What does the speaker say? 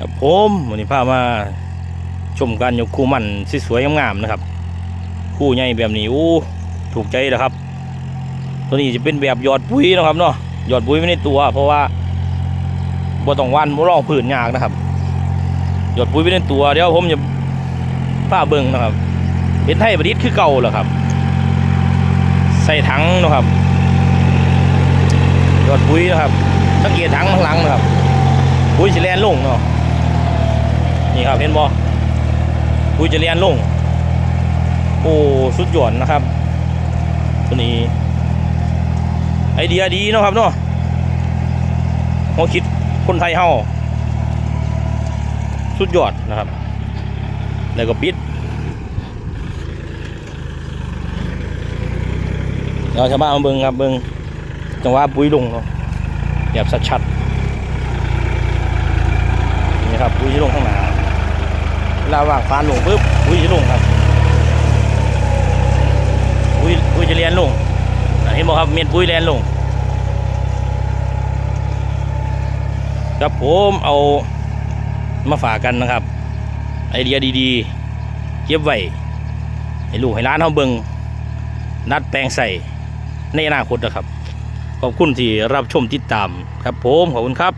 ครับผมวันนี้พามาชมการยกคู่มันสวยงามๆนะครับ คู่ใหญ่แบบนี้อู้ถูกใจแล้วครับ ตัวนี้จะเป็นแบบหยอดปุ๋ยนะครับเนาะหยอดปุ๋ยไม่ในตัว เพราะว่าบ่ต้องวันบ่ร้องผืนยากนะครับ หยอดปุ๋ยไม่ในตัวเดี๋ยวผมจะพาเบิ่งนะครับเป็นไทยประดิษฐ์คือเก่าเหรอครับ ใส่ถังนะครับหยอดปุ๋ยนะครับสังเกตถังข้างหลังนะครับปุ๋ยจะแลนลงเนาะ นี่ครับเห็นบ่ปุ๋ยจะแลนลง โอ้สุดยอดนะครับ ตัวนี้ ไอเดียดีเนาะครับเนาะเขาคิดคนไทยเฮาสุดยอดนะครับ แล้วก็ปิดเราชาวบ้านมาเบิ่งครับเบิ่งจังหวะปุ๋ยลงเนาะแบบชัดๆนี่ครับปุ๋ยจะลงข้างหน้า เวลาว่างฟานลงปุ๊บปุ๋ยจะลงครับปุ้ยปุ้ยจะเรียนลงอะเห็นบอกครับเม็ดปุ้ยเรียนลงครับผมเอามาฝากกันนะครับ ไอเดียดีๆ เก็บไว้ให้ลูกให้ร้านเขาเบิงนัดแปลงใส่ในอนาคตนะครับ ขอบคุณที่รับชมติดตามครับผมขอบคุณครับ